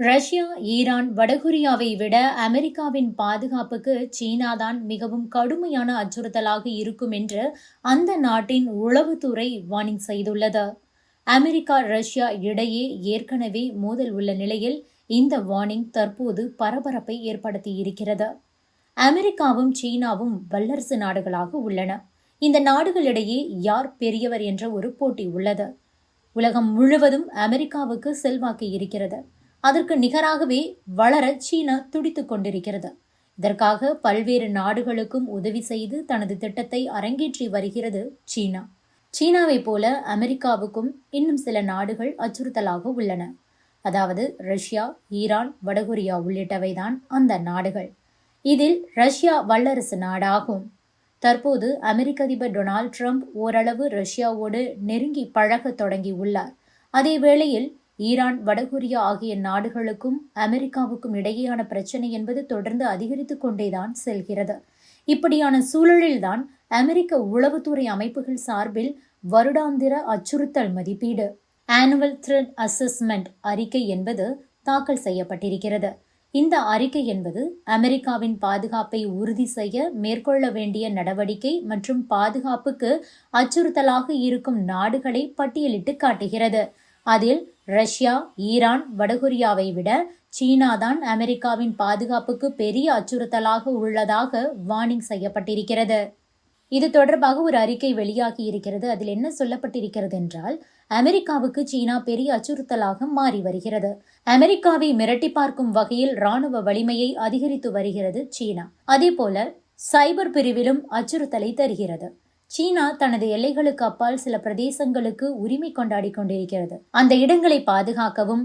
Russia Iran வடகொரியாவை விட அமெரிக்காவின் பாதுகாப்புக்கு சீனாதான் மிகவும் கடுமையான அச்சுறுத்தலாக இருக்கும் என்று அந்த நாட்டின் உளவுத்துறை வார்னிங் செய்துள்ளது. அமெரிக்கா ரஷ்யா இடையே ஏற்கனவே மோதல் உள்ள நிலையில் இந்த வார்னிங் தற்போது பரபரப்பை ஏற்படுத்தி இருக்கிறது அமெரிக்காவும் சீனாவும் வல்லரசு நாடுகளாக உள்ளன. இந்த நாடுகளிடையே யார் பெரியவர் என்ற ஒரு போட்டி உள்ளது. உலகம் முழுவதும் அமெரிக்காவுக்கு செல்வாக்கு இருக்கிறது. அதற்கு நிகராகவே வளர சீனா துடித்து கொண்டிருக்கிறது. இதற்காக பல்வேறு நாடுகளுக்கும் உதவி செய்து தனது திட்டத்தை அரங்கேற்றி வருகிறது சீனா. சீனாவைப் போல அமெரிக்காவுக்கும் இன்னும் சில நாடுகள் அச்சுறுத்தலாக உள்ளன. அதாவது ரஷ்யா ஈரான் வடகொரியா உள்ளிட்டவைதான் அந்த நாடுகள். இதில் ரஷ்யா வல்லரசு நாடாகும். தற்போது அமெரிக்க அதிபர் டொனால்ட் ட்ரம்ப் ஓரளவு ரஷ்யாவோடு நெருங்கி பழகத் தொடங்கி உள்ளார் அதே வேளையில் ஈரான் வடகொரியா ஆகிய நாடுகளுக்கும் அமெரிக்காவுக்கும் இடையேயான பிரச்சனை என்பது தொடர்ந்து அதிகரித்து கொண்டேதான் செல்கிறது. இப்படியான சூழலில்தான் அமெரிக்க உளவுத்துறை அமைப்புகள் சார்பில் வருடாந்திர அச்சுறுத்தல் மதிப்பீடு ஆனுவல் த்ரெட் அசஸ்மெண்ட் அறிக்கை என்பது தாக்கல் செய்யப்பட்டிருக்கிறது. இந்த அறிக்கை என்பது அமெரிக்காவின் பாதுகாப்பை உறுதி செய்ய மேற்கொள்ள வேண்டிய நடவடிக்கை மற்றும் பாதுகாப்புக்கு அச்சுறுத்தலாக இருக்கும் நாடுகளை பட்டியலிட்டு காட்டுகிறது. அதில் ரஷ்யா ஈரான் வடகொரியாவை விட சீனாதான் அமெரிக்காவின் பாதுகாப்புக்கு பெரிய அச்சுறுத்தலாக உள்ளதாக வார்னிங் செய்யப்பட்டிருக்கிறது. இது தொடர்பாக ஒரு அறிக்கை வெளியாகி இருக்கிறது. அதில் என்ன சொல்லப்பட்டிருக்கிறது என்றால் அமெரிக்காவுக்கு சீனா பெரிய அச்சுறுத்தலாக மாறி வருகிறது. அமெரிக்காவை மிரட்டி பார்க்கும் வகையில் ராணுவ வலிமையை அதிகரித்து வருகிறது சீனா. அதேபோல சைபர் பிரிவிலும் அச்சுறுத்தலை தருகிறது. சீனா தனது எல்லைகளுக்கு அப்பால் சில பிரதேசங்களுக்கு உரிமை கொண்டாடி கொண்டிருக்கிறது. அந்த இடங்களை பாதுகாக்கவும்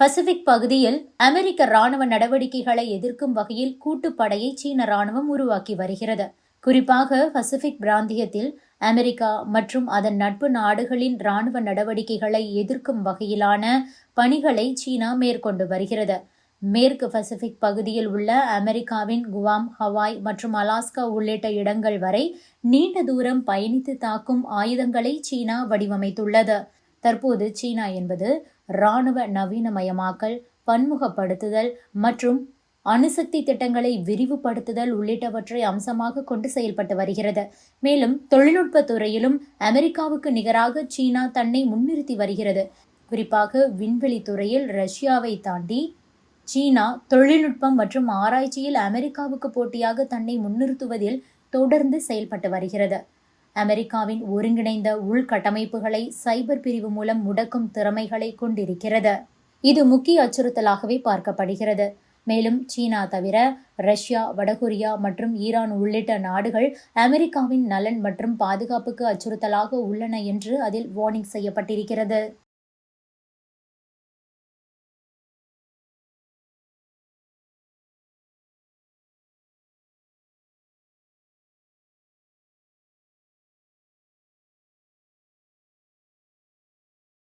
பசிபிக் பகுதியில் அமெரிக்க ராணுவ நடவடிக்கைகளை எதிர்க்கும் வகையில் கூட்டுப்படையை சீன ராணுவம் உருவாக்கி வருகிறது. குறிப்பாக பசிபிக் பிராந்தியத்தில் அமெரிக்கா மற்றும் அதன் நட்பு நாடுகளின் ராணுவ நடவடிக்கைகளை எதிர்க்கும் வகையிலான பணிகளை சீனா மேற்கொண்டு வருகிறது. மேற்கு பசிபிக் பகுதியில் உள்ள அமெரிக்காவின் குவாம் ஹவாய் மற்றும் அலாஸ்கா உள்ளிட்ட இடங்கள் வரை நீண்ட தூரம் பயணித்து தாக்கும் ஆயுதங்களை சீனா வடிவமைத்துள்ளது. தற்போது சீனா என்பது இராணுவ நவீனமயமாக்கல் பன்முகப்படுத்துதல் மற்றும் அணுசக்தி திட்டங்களை விரிவுபடுத்துதல் உள்ளிட்டவற்றை அம்சமாக கொண்டு செயல்பட்டு வருகிறது. மேலும் தொழில்நுட்ப துறையிலும் அமெரிக்காவுக்கு நிகராக சீனா தன்னை முன்னிறுத்தி வருகிறது. குறிப்பாக விண்வெளி துறையில் ரஷ்யாவை தாண்டி சீனா தொழில்நுட்பம் மற்றும் ஆராய்ச்சியில் அமெரிக்காவுக்கு போட்டியாக தன்னை முன்னிறுத்துவதில் தொடர்ந்து செயல்பட்டு வருகிறது. அமெரிக்காவின் ஒருங்கிணைந்த உள்கட்டமைப்புகளை சைபர் பிரிவு மூலம் முடக்கும் திறமைகளை கொண்டிருக்கிறது. இது முக்கிய அச்சுறுத்தலாகவே பார்க்கப்படுகிறது. மேலும் சீனா தவிர ரஷ்யா வடகொரியா மற்றும் ஈரான் உள்ளிட்ட நாடுகள் அமெரிக்காவின் நலன் மற்றும் பாதுகாப்புக்கு அச்சுறுத்தலாக உள்ளன என்று அதில் வார்னிங் செய்யப்பட்டிருக்கிறது.